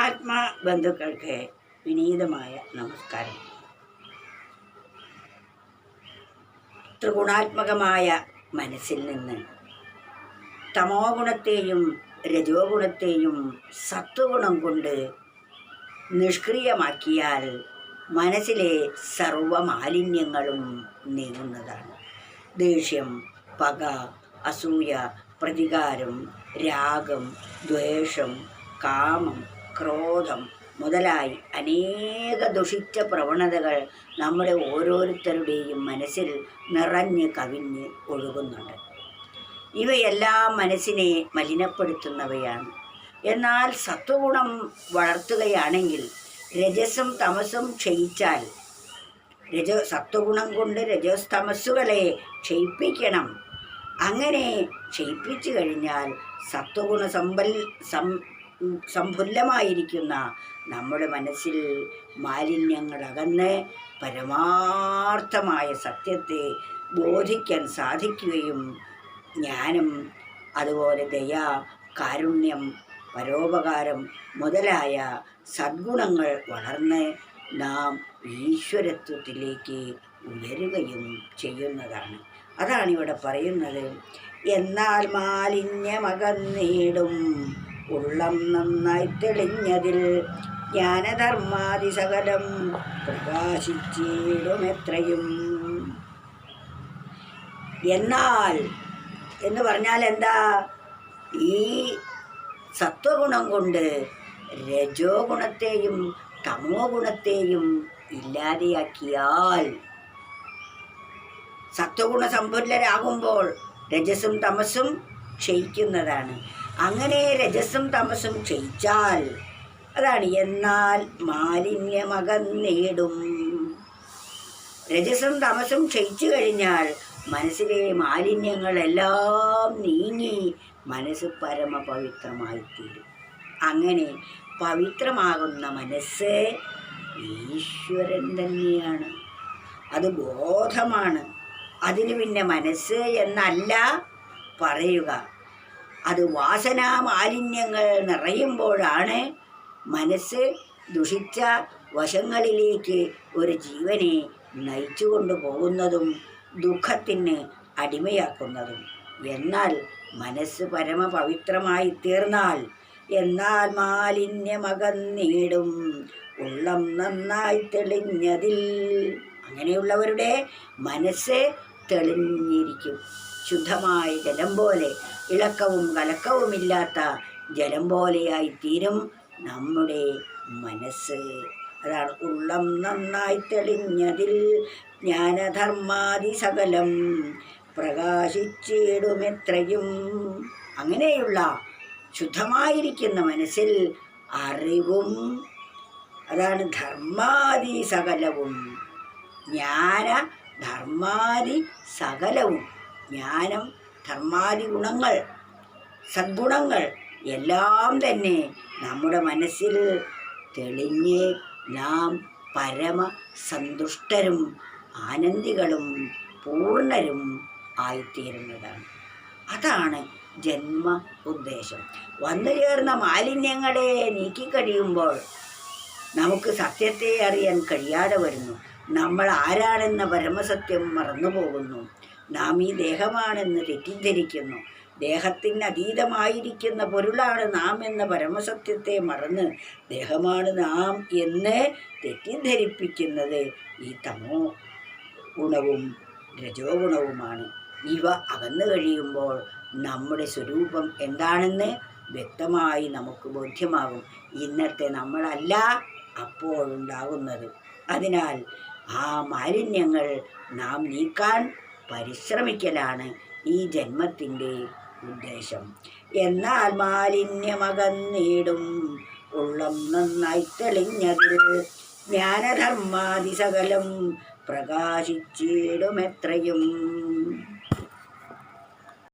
ആത്മബന്ധുക്കൾക്ക് വിനീതമായ നമസ്കാരം. ത്രിഗുണാത്മകമായ മനസ്സിൽ നിന്ന് തമോ ഗുണത്തെയും രജോ ഗുണത്തെയും സത്വഗുണം കൊണ്ട് നിഷ്ക്രിയമാക്കിയാൽ മനസ്സിലെ സർവമാലിന്യങ്ങളും നീങ്ങുന്നതാണ്. ദേഷ്യം പക അസൂയ പ്രതികാരം രാഗം ദ്വേഷം കാമം ക്രോധം മുതലായി അനേക ദുഷിച്ച പ്രവണതകൾ നമ്മുടെ ഓരോരുത്തരുടെയും മനസ്സിൽ നിറഞ്ഞ് കവിഞ്ഞ് ഒഴുകുന്നുണ്ട്. ഇവയെല്ലാം മനസ്സിനെ മലിനപ്പെടുത്തുന്നവയാണ്. എന്നാൽ സത്വഗുണം വളർത്തുകയാണെങ്കിൽ രജസും തമസും ക്ഷയിച്ചാൽ രജ സത്വഗുണം കൊണ്ട് രജസ് തമസ്സുകളെ ക്ഷയിപ്പിക്കണം. അങ്ങനെ ക്ഷയിപ്പിച്ചു കഴിഞ്ഞാൽ സത്വഗുണ സമ്പൽ സം സംഫുല്ലമായിരിക്കുന്ന നമ്മുടെ മനസ്സിൽ മാലിന്യങ്ങളകന്ന് പരമാർത്ഥമായ സത്യത്തെ ബോധിക്കാൻ സാധിക്കുകയും ജ്ഞാനം അതുപോലെ ദയ കാരുണ്യം പരോപകാരം മുതലായ സദ്ഗുണങ്ങൾ വളർന്ന് നാം ഈശ്വരത്വത്തിലേക്ക് ഉയരുകയും ചെയ്യുന്നതാണ്. അതാണ് ഇവിടെ പറയുന്നത്. എന്നാൽ മാലിന്യമകന്നേടും ഉള്ളം നന്നായി തെളിഞ്ഞതിൽ ജ്ഞാനധർമാതി സകലം പ്രകാശിച്ചിടും എത്രയും എന്നാൽ എന്ന് പറഞ്ഞാൽ എന്താ? ഈ സത്വഗുണം കൊണ്ട് രജോ ഗുണത്തെയും തമോ ഗുണത്തെയും ഇല്ലാതെയാക്കിയാൽ സത്വഗുണ സമ്പന്നരാകുമ്പോൾ രജസും തമസും ക്ഷയിക്കുന്നതാണ്. അങ്ങനെ രജസും തമസും ക്ഷയിച്ചാൽ അതാണ് എന്നാൽ മാലിന്യമകന്നേടും രജസും തമസും ക്ഷയിച്ചു കഴിഞ്ഞാൽ മനസ്സിലെ മാലിന്യങ്ങളെല്ലാം നീങ്ങി മനസ്സ് പരമപവിത്രമായിത്തീരും. അങ്ങനെ പവിത്രമാകുന്ന മനസ്സ് ഈശ്വരൻ തന്നെയാണ്. അത് ബോധമാണ്. അതിന് പിന്നെ മനസ്സ് എന്നല്ല പറയുക. അത് വാസനാ മാലിന്യങ്ങൾ നിറയുമ്പോഴാണ് മനസ്സ് ദുഷിച്ച വശങ്ങളിലേക്ക് ഒരു ജീവനെ നയിച്ചു കൊണ്ടുപോകുന്നതും ദുഃഖത്തിന് അടിമയാക്കുന്നതും. എന്നാൽ മനസ്സ് പരമപവിത്രമായി തീർന്നാൽ എന്നാൽ മാലിന്യമകന്നീടും ഉള്ളം നന്നായി തെളിഞ്ഞതിൽ. അങ്ങനെയുള്ളവരുടെ മനസ്സ് തെളിഞ്ഞിരിക്കും. ശുദ്ധമായ ജലം പോലെ ഇളക്കവും കലക്കവുമില്ലാത്ത ജലം പോലെയായി തീരും നമ്മുടെ മനസ്സ്. അതാണ് ഉള്ളം നന്നായി തെളിഞ്ഞതിൽ ജ്ഞാനധർമാതി സകലം പ്രകാശിച്ചിടുമെത്രയും. അങ്ങനെയുള്ള ശുദ്ധമായിരിക്കുന്ന മനസ്സിൽ അറിവും അതാണ് ധർമാതി സകലവും ജ്ഞാന ധർമാതി സകലവും. ജ്ഞാനം ധർമാദി ഗുണങ്ങൾ സദ്ഗുണങ്ങൾ എല്ലാം തന്നെ നമ്മുടെ മനസ്സിൽ തെളിഞ്ഞ് നാം പരമ സന്തുഷ്ടരും ആനന്ദികളും പൂർണരും ആയിത്തീരുന്നതാണ്. അതാണ് ജന്മ ഉദ്ദേശം. വന്നു ചേർന്ന മാലിന്യങ്ങളെ നീക്കിക്കഴിയുമ്പോൾ നമുക്ക് സത്യത്തെ അറിയാൻ കഴിയാതെ വരുന്നു. നമ്മൾ ആരാണെന്ന പരമസത്യം മറന്നുപോകുന്നു. നാം ഈ ദേഹമാണെന്ന് തെറ്റിദ്ധരിക്കുന്നു. ദേഹത്തിന് അതീതമായിരിക്കുന്ന പൊരുളാണ് നാം എന്ന പരമസത്യത്തെ മറന്ന് ദേഹമാണ് നാം എന്ന് തെറ്റിദ്ധരിപ്പിക്കുന്നത്. ഈ തമോ ഗുണവും രജോ ഗുണവുമാണ് ഇവ അകന്നു കഴിയുമ്പോൾ നമ്മുടെ സ്വരൂപം എന്താണെന്ന് വ്യക്തമായി നമുക്ക് ബോധ്യമാകും. ഇന്നത്തെ നമ്മളല്ല അപ്പോഴുണ്ടാകുന്നത്. അതിനാൽ ആ മാലിന്യങ്ങൾ നാം നീക്കാൻ പരിശ്രമിക്കലാണ് ഈ ജന്മത്തിന്റെ ഉദ്ദേശം. എന്നാൽ മാലിന്യമകന്നിടും ഉള്ളം നന്നായി തെളിഞ്ഞതിൽ ജ്ഞാനധർമാതി സകലം പ്രകാശിച്ചിടുമെത്രയും.